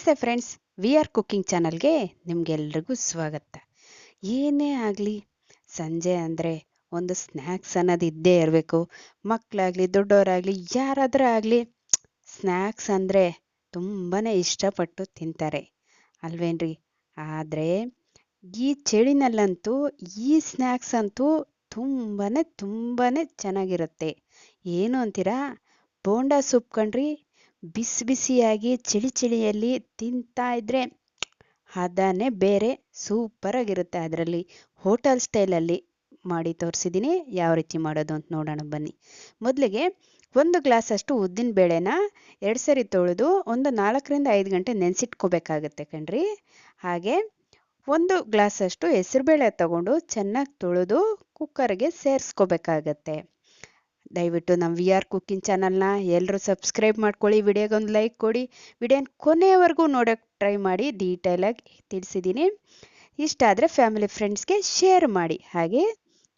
ನಮಸ್ತೆ friends we are cooking ಚಾನಲ್ಗೆ ನಿಮಗೆಲ್ರಿಗೂ ಸ್ವಾಗತ. ಏನೇ ಆಗಲಿ, ಸಂಜೆ ಅಂದರೆ ಒಂದು ಸ್ನ್ಯಾಕ್ಸ್ ಅನ್ನೋದು ಇದ್ದೇ ಇರಬೇಕು. ಮಕ್ಕಳಾಗಲಿ ದೊಡ್ಡವರಾಗಲಿ ಯಾರಾದರೂ ಆಗಲಿ ಸ್ನ್ಯಾಕ್ಸ್ ಅಂದರೆ ತುಂಬಾ ಇಷ್ಟಪಟ್ಟು ತಿಂತಾರೆ. ಅಲ್ವೇನ್ರಿ? ಆದರೆ ಈ ಚಳಿನಲ್ಲಂತೂ, ಈ ಸ್ನ್ಯಾಕ್ಸ್ ಅಂತೂ ತುಂಬಾ ತುಂಬಾ ಚೆನ್ನಾಗಿರುತ್ತೆ. ಏನು ಅಂತೀರಾ? ಬೋಂಡಾ ಸೂಪ್ ಕಣ್ರಿ ಬಿಸಿ ಬಿಸಿಯಾಗಿ ಚಳಿ ಚಳಿಯಲ್ಲಿ ತಿಂತಾ ಇದ್ರೆ ಹದನೇ ಬೇರೆ ಸೂಪರಾಗಿರುತ್ತೆ ಅದರಲ್ಲಿ ಹೋಟೆಲ್ ಸ್ಟೈಲಲ್ಲಿ ಮಾಡಿ ತೋರಿಸಿದ್ದೀನಿ ಯಾವ ರೀತಿ ಮಾಡೋದು ಅಂತ ನೋಡೋಣ ಬನ್ನಿ. ಮೊದಲಿಗೆ ಒಂದು ಗ್ಲಾಸಷ್ಟು ಉದ್ದಿನ ಬೇಳೆನ ಎರಡು ಸರಿ ತೊಳೆದು ಒಂದು ನಾಲ್ಕರಿಂದ ಐದು ಗಂಟೆ ನೆನೆಸಿಟ್ಕೋಬೇಕಾಗತ್ತೆ ಕಣ್ರಿ. ಹಾಗೆ ಒಂದು ಗ್ಲಾಸಷ್ಟು ಹೆಸರುಬೇಳೆ ತಗೊಂಡು ಚೆನ್ನಾಗಿ ತೊಳೆದು ಕುಕ್ಕರ್ಗೆ ಸೇರಿಸ್ಕೋಬೇಕಾಗತ್ತೆ. ದಯವಿಟ್ಟು ನಮ್ಮ ವಿ ಆರ್ ಕುಕ್ಕಿಂಗ್ ಚಾನಲ್ನ ಎಲ್ಲರೂ ಸಬ್ಸ್ಕ್ರೈಬ್ ಮಾಡ್ಕೊಳ್ಳಿ ವಿಡಿಯೋಗೊಂದು ಲೈಕ್ ಕೊಡಿ ವಿಡಿಯೋನ ಕೊನೆಯವರೆಗೂ ನೋಡೋಕ್ಕೆ ಟ್ರೈ ಮಾಡಿ ಡೀಟೇಲಾಗಿ ತಿಳಿಸಿದ್ದೀನಿ ಇಷ್ಟ ಆದರೆ ಫ್ಯಾಮಿಲಿ ಫ್ರೆಂಡ್ಸ್ಗೆ ಶೇರ್ ಮಾಡಿ. ಹಾಗೆ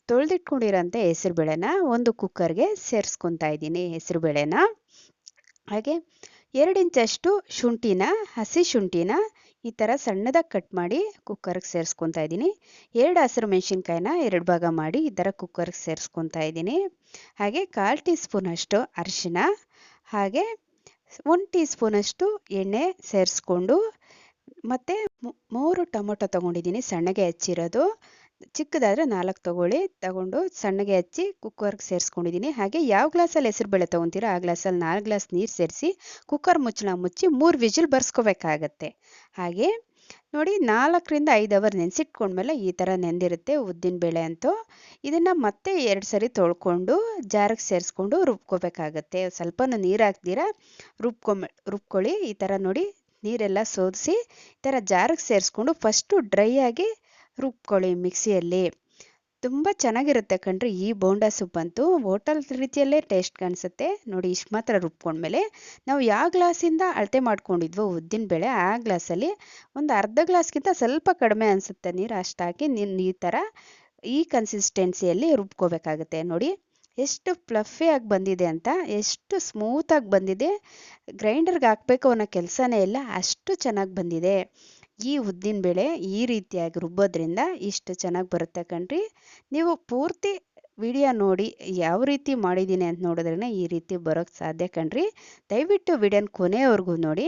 ತೊಳೆದಿಟ್ಕೊಂಡಿರೋಂಥ ಹೆಸರುಬೇಳೆನ ಒಂದು ಕುಕ್ಕರ್ಗೆ ಸೇರಿಸ್ಕೊತಾ ಇದ್ದೀನಿ ಹೆಸರುಬೇಳೆನ ಹಾಗೆ ಎರಡು ಇಂಚಷ್ಟು ಶುಂಠಿನ, ಹಸಿ ಶುಂಠಿನ ಈ ಥರ ಸಣ್ಣದಾಗಿ ಕಟ್ ಮಾಡಿ ಕುಕ್ಕರ್ಗೆ ಸೇರಿಸ್ಕೊತಾ ಇದ್ದೀನಿ. ಎರಡು ಹಸಿರು ಮೆಣಸಿನ್ಕಾಯಿನ ಎರಡು ಭಾಗ ಮಾಡಿ ಈ ಥರ ಕುಕ್ಕರ್ಗೆ ಸೇರಿಸ್ಕೊತಾ ಇದ್ದೀನಿ. ಹಾಗೆ ಕಾಲು ಟೀ ಸ್ಪೂನಷ್ಟು ಅರಿಶಿನ ಹಾಗೆ ಒಂದು ಟೀ ಸ್ಪೂನಷ್ಟು ಎಣ್ಣೆ ಸೇರಿಸ್ಕೊಂಡು ಮತ್ತು ಮೂರು ಟೊಮೊಟೊ ತೊಗೊಂಡಿದ್ದೀನಿ ಸಣ್ಣಗೆ ಹೆಚ್ಚಿರೋದು. ಚಿಕ್ಕದಾದರೆ ನಾಲ್ಕು ತೊಗೊಳ್ಳಿ, ತಗೊಂಡು ಸಣ್ಣಗೆ ಹಚ್ಚಿ ಕುಕ್ಕರ್ಗೆ ಸೇರಿಸ್ಕೊಂಡಿದ್ದೀನಿ ಹಾಗೆ ಯಾವ ಗ್ಲಾಸಲ್ಲಿ ಹೆಸರುಬೇಳೆ ತೊಗೊತೀರೋ ಆ ಗ್ಲಾಸಲ್ಲಿ ನಾಲ್ಕು ಗ್ಲಾಸ್ ನೀರು ಸೇರಿಸಿ ಕುಕ್ಕರ್ ಮುಚ್ಚಳ ಮುಚ್ಚಿ ಮೂರು ವಿಜಿಲ್ ಬರ್ಸ್ಕೋಬೇಕಾಗತ್ತೆ. ಹಾಗೆ ನೋಡಿ ನಾಲ್ಕರಿಂದ ಐದು ಅವರ್ ನೆನೆಸಿಟ್ಕೊಂಡ್ಮೇಲೆ ಈ ಥರ ನೆಂದಿರುತ್ತೆ ಉದ್ದಿನ ಬೇಳೆ ಅಂತೂ. ಇದನ್ನು ಮತ್ತೆ ಎರಡು ಸರಿ ತೊಳ್ಕೊಂಡು ಜಾರಿಗೆ ಸೇರಿಸ್ಕೊಂಡು ರುಬ್ಕೋಬೇಕಾಗತ್ತೆ. ಸ್ವಲ್ಪನೂ ನೀರು ಹಾಕ್ದಿರ ರುಬ್ಕೊಂಬ ರುಬ್ಕೊಳ್ಳಿ. ಈ ಥರ ನೋಡಿ ನೀರೆಲ್ಲ ಸೋದಿಸಿ ಈ ಥರ ಜಾರಿಗೆ ಸೇರಿಸ್ಕೊಂಡು ಫಸ್ಟು ಡ್ರೈ ಆಗಿ ರುಬ್ಕೊಳ್ಳಿ ಮಿಕ್ಸಿಯಲ್ಲಿ ತುಂಬ ಚೆನ್ನಾಗಿರುತ್ತೆ ಕಣ್ರಿ. ಈ ಬೋಂಡಾ ಸೂಪ್ ಅಂತೂ ಹೋಟಲ್ ರೀತಿಯಲ್ಲೇ ಟೇಸ್ಟ್ ಕಾಣಿಸುತ್ತೆ. ನೋಡಿ, ಇಷ್ಟು ಮಾತ್ರ ರುಬ್ಕೊಂಡ್ಮೇಲೆ ನಾವು ಯಾವ ಗ್ಲಾಸಿಂದ ಅಳತೆ ಮಾಡ್ಕೊಂಡಿದ್ವೋ ಉದ್ದಿನ ಬೇಳೆ, ಆ ಗ್ಲಾಸಲ್ಲಿ ಒಂದು ಅರ್ಧ ಗ್ಲಾಸ್ಗಿಂತ ಸ್ವಲ್ಪ ಕಡಿಮೆ ಅನಿಸುತ್ತೆ ನೀರು ಅಷ್ಟು ಹಾಕಿ ಈ ಥರ ಈ ಕನ್ಸಿಸ್ಟೆನ್ಸಿಯಲ್ಲಿ ರುಬ್ಕೋಬೇಕಾಗುತ್ತೆ. ನೋಡಿ, ಎಷ್ಟು ಫ್ಲಫಿಯಾಗಿ ಬಂದಿದೆ ಅಂತ, ಎಷ್ಟು ಸ್ಮೂತಾಗಿ ಬಂದಿದೆ. ಗ್ರೈಂಡರ್ಗೆ ಹಾಕಬೇಕು ಅನ್ನೋ ಕೆಲಸನೇ ಇಲ್ಲ, ಅಷ್ಟು ಚೆನ್ನಾಗಿ ಬಂದಿದೆ. ಈ ಉದ್ದಿನ ಬೇಳೆ ಈ ರೀತಿಯಾಗಿ ರುಬ್ಬೋದ್ರಿಂದ ಇಷ್ಟು ಚೆನ್ನಾಗಿ ಬರುತ್ತೆ ಕಣ್ರಿ. ನೀವು ಪೂರ್ತಿ ವಿಡಿಯೋ ನೋಡಿ ಯಾವ ರೀತಿ ಮಾಡಿದ್ದೀನಿ ಅಂತ ನೋಡಿದ್ರೇ ಈ ರೀತಿ ಬರೋಕ್ಕೆ ಸಾಧ್ಯ ಕಣ್ರಿ. ದಯವಿಟ್ಟು ವಿಡಿಯೋನ ಕೊನೆಯವರೆಗೂ ನೋಡಿ.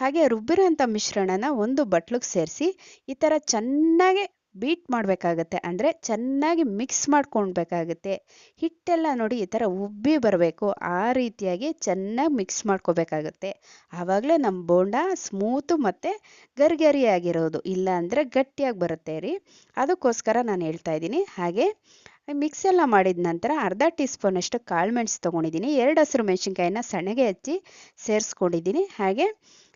ಹಾಗೆ ರುಬ್ಬಿರೋಂಥ ಮಿಶ್ರಣನ ಒಂದು ಬಟ್ಲಿಗೆ ಸೇರಿಸಿ ಈ ಥರ ಚೆನ್ನಾಗಿ ಬೀಟ್ ಮಾಡಬೇಕಾಗತ್ತೆ. ಅಂದರೆ ಚೆನ್ನಾಗಿ ಮಿಕ್ಸ್ ಮಾಡ್ಕೊಳ್ಬೇಕಾಗತ್ತೆ. ಹಿಟ್ಟೆಲ್ಲ ನೋಡಿ ಈ ಥರ ಉಬ್ಬಿ ಬರಬೇಕು. ಆ ರೀತಿಯಾಗಿ ಚೆನ್ನಾಗಿ ಮಿಕ್ಸ್ ಮಾಡ್ಕೋಬೇಕಾಗತ್ತೆ ಆವಾಗಲೇ ನಮ್ಮ ಬೋಂಡ ಸ್ಮೂತು ಮತ್ತು ಗರಿಗರಿಯಾಗಿರೋದು. ಇಲ್ಲ ಅಂದರೆ ಗಟ್ಟಿಯಾಗಿ ಬರುತ್ತೆ ರೀ. ಅದಕ್ಕೋಸ್ಕರ ನಾನು ಹೇಳ್ತಾ ಇದ್ದೀನಿ. ಹಾಗೆ ಮಿಕ್ಸ್ ಎಲ್ಲ ಮಾಡಿದ ನಂತರ ಅರ್ಧ ಟೀ ಸ್ಪೂನಷ್ಟು ಕಾಳು ಮೆಣಸು ತೊಗೊಂಡಿದ್ದೀನಿ. ಎರಡು ಹಸಿರು ಮೆಣಸಿನ್ಕಾಯಿನ ಸಣ್ಣಗೆ ಹಚ್ಚಿ ಸೇರಿಸ್ಕೊಂಡಿದ್ದೀನಿ. ಹಾಗೆ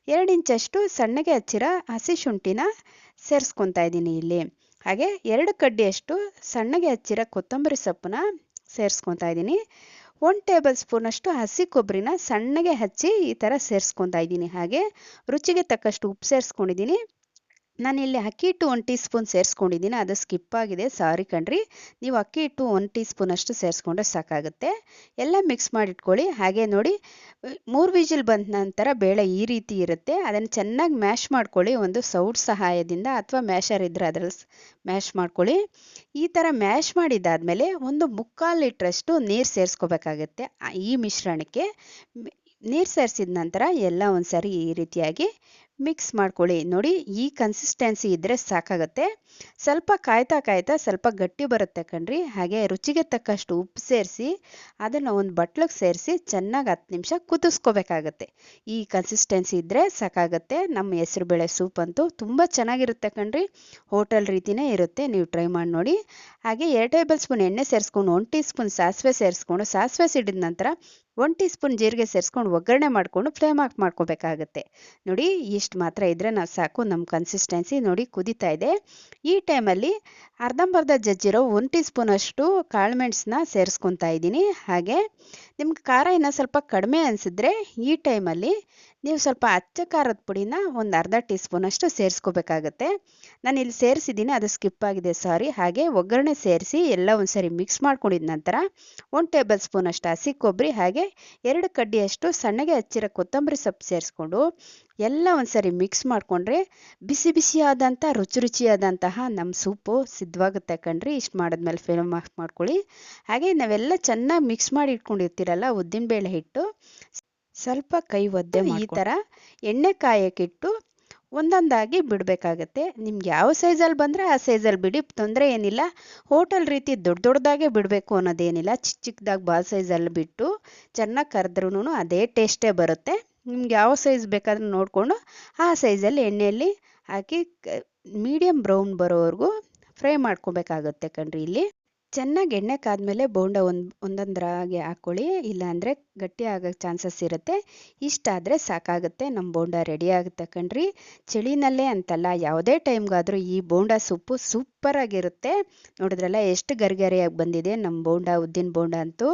ಎರಡು ಇಂಚಷ್ಟು ಸಣ್ಣಗೆ ಹಚ್ಚಿರೋ ಹಸಿ ಶುಂಠಿನ ಸೇರಿಸ್ಕೊತಾ ಇದ್ದೀನಿ ಇಲ್ಲಿ. ಹಾಗೆ ಎರಡು ಕಡ್ಡಿಯಷ್ಟು ಸಣ್ಣಗೆ ಹಚ್ಚಿರೋ ಕೊತ್ತಂಬರಿ ಸೊಪ್ಪನ್ನ ಸೇರಿಸ್ಕೊತಾ ಇದ್ದೀನಿ. ಒನ್ ಟೇಬಲ್ ಸ್ಪೂನಷ್ಟು ಹಸಿ ಕೊಬ್ಬರಿನ ಸಣ್ಣಗೆ ಹಚ್ಚಿ ಈ ಥರ ಸೇರಿಸ್ಕೊತಾ ಇದ್ದೀನಿ. ಹಾಗೆ ರುಚಿಗೆ ತಕ್ಕಷ್ಟು ಉಪ್ಪು ಸೇರಿಸ್ಕೊಂಡಿದ್ದೀನಿ. ನಾನಿಲ್ಲಿ ಅಕ್ಕಿ ಹಿಟ್ಟು ಒಂದು ಟೀ ಸ್ಪೂನ್ ಸೇರಿಸ್ಕೊಂಡಿದ್ದೀನಿ, ಅದು ಸ್ಕಿಪ್ ಆಗಿದೆ, ಸಾರಿ ಕಣ್ರಿ. ನೀವು ಅಕ್ಕಿ ಹಿಟ್ಟು ಒಂದು ಟೀ ಸ್ಪೂನಷ್ಟು ಸೇರಿಸ್ಕೊಂಡ್ರೆ ಸಾಕಾಗುತ್ತೆ. ಎಲ್ಲ ಮಿಕ್ಸ್ ಮಾಡಿಟ್ಕೊಳ್ಳಿ, ಹಾಗೆ ನೋಡಿ, ಮೂರು ವಿಜಿಲ್ ಬಂದ ನಂತರ ಬೇಳೆ ಈ ರೀತಿ ಇರುತ್ತೆ. ಅದನ್ನು ಚೆನ್ನಾಗಿ ಮ್ಯಾಶ್ ಮಾಡ್ಕೊಳ್ಳಿ, ಒಂದು ಸೌಟ್ ಸಹಾಯದಿಂದ ಅಥವಾ ಮ್ಯಾಶರ್ ಇದ್ದರೆ ಅದರಲ್ಲಿ ಮ್ಯಾಶ್ ಮಾಡ್ಕೊಳ್ಳಿ. ಈ ಥರ ಮ್ಯಾಶ್ ಮಾಡಿದ್ದಾದಮೇಲೆ ಒಂದು ಮುಕ್ಕಾಲು ಲೀಟ್ರಷ್ಟು ನೀರು ಸೇರಿಸ್ಕೋಬೇಕಾಗತ್ತೆ ಈ ಮಿಶ್ರಣಕ್ಕೆ. ನೀರು ಸೇರಿಸಿದ ನಂತರ ಎಲ್ಲ ಒಂದು ಈ ರೀತಿಯಾಗಿ ಮಿಕ್ಸ್ ಮಾಡ್ಕೊಳ್ಳಿ. ನೋಡಿ, ಈ ಕನ್ಸಿಸ್ಟೆನ್ಸಿ ಇದ್ದರೆ ಸಾಕಾಗತ್ತೆ. ಸ್ವಲ್ಪ ಕಾಯ್ತಾ ಕಾಯ್ತಾ ಸ್ವಲ್ಪ ಗಟ್ಟಿ ಬರುತ್ತೆ ಕಣ್ರಿ. ಹಾಗೆ ರುಚಿಗೆ ತಕ್ಕಷ್ಟು ಉಪ್ಪು ಸೇರಿಸಿ, ಅದನ್ನು ಒಂದು ಬಟ್ಲಿಗೆ ಸೇರಿಸಿ ಚೆನ್ನಾಗಿ ಹತ್ತು ನಿಮಿಷ ಕುದಿಸ್ಕೋಬೇಕಾಗತ್ತೆ. ಈ ಕನ್ಸಿಸ್ಟೆನ್ಸಿ ಇದ್ದರೆ ಸಾಕಾಗತ್ತೆ. ನಮ್ಮ ಹೆಸರುಬೇಳೆ ಸೂಪ್ ಅಂತೂ ತುಂಬ ಚೆನ್ನಾಗಿರುತ್ತೆ ಕಣ್ರಿ. ಹೋಟೆಲ್ ರೀತಿನೇ ಇರುತ್ತೆ. ನೀವು ಟ್ರೈ ಮಾಡಿ ನೋಡಿ. ಹಾಗೆ ಎರಡು ಟೇಬಲ್ ಸ್ಪೂನ್ ಎಣ್ಣೆ ಸೇರಿಸ್ಕೊಂಡು, ಒಂದು ಟೀ ಸ್ಪೂನ್ ಸಾಸಿವೆ ಸೇರಿಸ್ಕೊಂಡು, ಸಾಸಿವೆ ಸಿಡಿದ ನಂತರ ಒಂದು ಟೀ ಸ್ಪೂನ್ ಜೀರಿಗೆ ಸೇರಿಸ್ಕೊಂಡು ಒಗ್ಗರಣೆ ಮಾಡಿಕೊಂಡು ಫ್ಲೇಮ್ ಆಫ್ ಮಾಡ್ಕೋಬೇಕಾಗತ್ತೆ. ನೋಡಿ, ಇಷ್ಟು ಮಾತ್ರ ಇದ್ದರೆ ನಾವು ಸಾಕು. ನಮ್ಮ ಕನ್ಸಿಸ್ಟೆನ್ಸಿ ನೋಡಿ ಕುದೀತಾ ಇದೆ. ಈ ಟೈಮಲ್ಲಿ ಅರ್ಧಂಬರ್ಧ ಜಜ್ಜಿರೋ ಒಂದು ಟೀ ಸ್ಪೂನಷ್ಟು ಕಾಳುಮೆಣ್ಸನ್ನ ಸೇರಿಸ್ಕೊತಾ ಇದ್ದೀನಿ. ಹಾಗೆ ನಿಮ್ಗೆ ಖಾರ ಇನ್ನೂ ಸ್ವಲ್ಪ ಕಡಿಮೆ ಅನಿಸಿದ್ರೆ ಈ ಟೈಮಲ್ಲಿ ನೀವು ಸ್ವಲ್ಪ ಅಚ್ಚ ಖಾರದ ಪುಡಿನ ಒಂದು ಅರ್ಧ ಟೀ ಸ್ಪೂನಷ್ಟು ಸೇರಿಸ್ಕೋಬೇಕಾಗತ್ತೆ. ನಾನು ಇಲ್ಲಿ ಸೇರಿಸಿದ್ದೀನಿ, ಅದು ಸ್ಕಿಪ್ ಆಗಿದೆ, ಸಾರಿ. ಹಾಗೆ ಒಗ್ಗರಣೆ ಸೇರಿಸಿ ಎಲ್ಲ ಒಂದ್ಸರಿ ಮಿಕ್ಸ್ ಮಾಡ್ಕೊಂಡಿದ ನಂತರ ಒಂದು ಟೇಬಲ್ ಸ್ಪೂನಷ್ಟು ಹಸಿ ಕೊಬ್ಬರಿ, ಹಾಗೆ ಎರಡು ಕಡ್ಡಿಯಷ್ಟು ಸಣ್ಣಗೆ ಹಚ್ಚಿರೋ ಕೊತ್ತಂಬರಿ ಸೊಪ್ಪು ಸೇರಿಸ್ಕೊಂಡು ಎಲ್ಲ ಒಂದ್ಸರಿ ಮಿಕ್ಸ್ ಮಾಡಿಕೊಂಡ್ರೆ ಬಿಸಿ ಬಿಸಿಯಾದಂಥ, ರುಚಿ ರುಚಿಯಾದಂತಹ ನಮ್ಮ ಸೂಪು ಸಿದ್ಧವಾಗುತ್ತೆ ಕಣ್ರಿ. ಇಷ್ಟು ಮಾಡಿದ್ಮೇಲೆ ಫಿಲ್ಮ್ ಆಫ್ ಮಾಡ್ಕೊಳ್ಳಿ. ಹಾಗೆ ನಾವೆಲ್ಲ ಚೆನ್ನಾಗಿ ಮಿಕ್ಸ್ ಮಾಡಿ ಇಟ್ಕೊಂಡಿರ್ತೀರಲ್ಲ ಉದ್ದಿನಬೇಳೆ ಹಿಟ್ಟು. ಸ್ವಲ್ಪ ಕೈ ಒದ್ದೆ ಈ ಥರ ಎಣ್ಣೆ ಕಾಯಕ್ಕಿಟ್ಟು ಒಂದೊಂದಾಗಿ ಬಿಡಬೇಕಾಗತ್ತೆ. ನಿಮ್ಗೆ ಯಾವ ಸೈಜಲ್ಲಿ ಬಂದರೆ ಆ ಸೈಜಲ್ಲಿ ಬಿಡಿ ತೊಂದರೆ ಏನಿಲ್ಲ. ಹೋಟೆಲ್ ರೀತಿ ದೊಡ್ಡ ದೊಡ್ಡದಾಗೆ ಬಿಡಬೇಕು ಅನ್ನೋದೇನಿಲ್ಲ. ಚಿಕ್ಕ ಚಿಕ್ಕದಾಗಿ ಬಾ ಸೈಜಲ್ಲಿ ಬಿಟ್ಟು ಚೆನ್ನಾಗಿ ಕರೆದ್ರೂ ಅದೇ ಟೇಸ್ಟೇ ಬರುತ್ತೆ. ನಿಮ್ಗೆ ಯಾವ ಸೈಜ್ ಬೇಕಾದ್ರೂ ನೋಡಿಕೊಂಡು ಆ ಸೈಜಲ್ಲಿ ಎಣ್ಣೆಯಲ್ಲಿ ಹಾಕಿ ಮೀಡಿಯಮ್ ಬ್ರೌನ್ ಬರೋವರೆಗೂ ಫ್ರೈ ಮಾಡ್ಕೊಬೇಕಾಗುತ್ತೆ ಕಣ್ರಿ ಇಲ್ಲಿ. ಚೆನ್ನಾಗಿ ಎಣ್ಣೆ ಕಾದ್ಮೇಲೆ ಬೋಂಡ ಒಂದು ಒಂದೊಂದರಾಗಿ ಹಾಕ್ಕೊಳ್ಳಿ ಇಲ್ಲಾಂದರೆ ಗಟ್ಟಿ ಆಗೋ ಚಾನ್ಸಸ್ ಇರುತ್ತೆ. ಇಷ್ಟಾದರೆ ಸಾಕಾಗುತ್ತೆ. ನಮ್ಮ ಬೋಂಡ ರೆಡಿ ಆಗುತ್ತೆ ಕಣ್ರಿ. ಚಳಿನಲ್ಲೇ ಅಂತಲ್ಲ, ಯಾವುದೇ ಟೈಮ್ಗಾದರೂ ಈ ಬೋಂಡ ಸೊಪ್ಪು ಸೂಪರಾಗಿರುತ್ತೆ. ನೋಡಿದ್ರಲ್ಲ, ಎಷ್ಟು ಗರಿಗರಿಯಾಗಿ ಬಂದಿದೆ ನಮ್ಮ ಬೋಂಡ, ಉದ್ದಿನ ಬೋಂಡ ಅಂತೂ.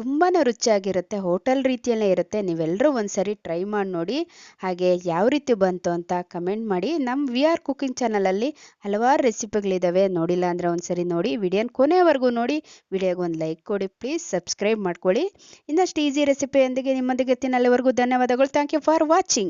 ತುಂಬಾ ರುಚಿಯಾಗಿರುತ್ತೆ. ಹೋಟೆಲ್ ರೀತಿಯಲ್ಲೇ ಇರುತ್ತೆ. ನೀವೆಲ್ಲರೂ ಒಂದ್ಸರಿ ಟ್ರೈ ಮಾಡಿ ನೋಡಿ. ಹಾಗೆ ಯಾವ ರೀತಿ ಬಂತು ಅಂತ ಕಮೆಂಟ್ ಮಾಡಿ. ನಮ್ಮ ವಿ ಆರ್ ಕುಕಿಂಗ್ ಚಾನಲಲ್ಲಿ ಹಲವಾರು ರೆಸಿಪಿಗಳಿದ್ದಾವೆ ನೋಡಿಲ್ಲ ಅಂದರೆ ಒಂದ್ಸರಿ ನೋಡಿ. ವಿಡಿಯೋನ ಕೊನೆವರೆಗೂ ನೋಡಿ. ವಿಡಿಯೋಗೆ ಒಂದು ಲೈಕ್ ಕೊಡಿ. ಪ್ಲೀಸ್ ಸಬ್ಸ್ಕ್ರೈಬ್ ಮಾಡ್ಕೊಳ್ಳಿ. ಇನ್ನಷ್ಟು ಈಸಿ ರೆಸಿಪಿಯೊಂದಿಗೆ ನಿಮ್ಮೊಂದಿಗೆ ತಿನ್ನಲುವರೆಗೂ ಧನ್ಯವಾದಗಳು. Thank you for watching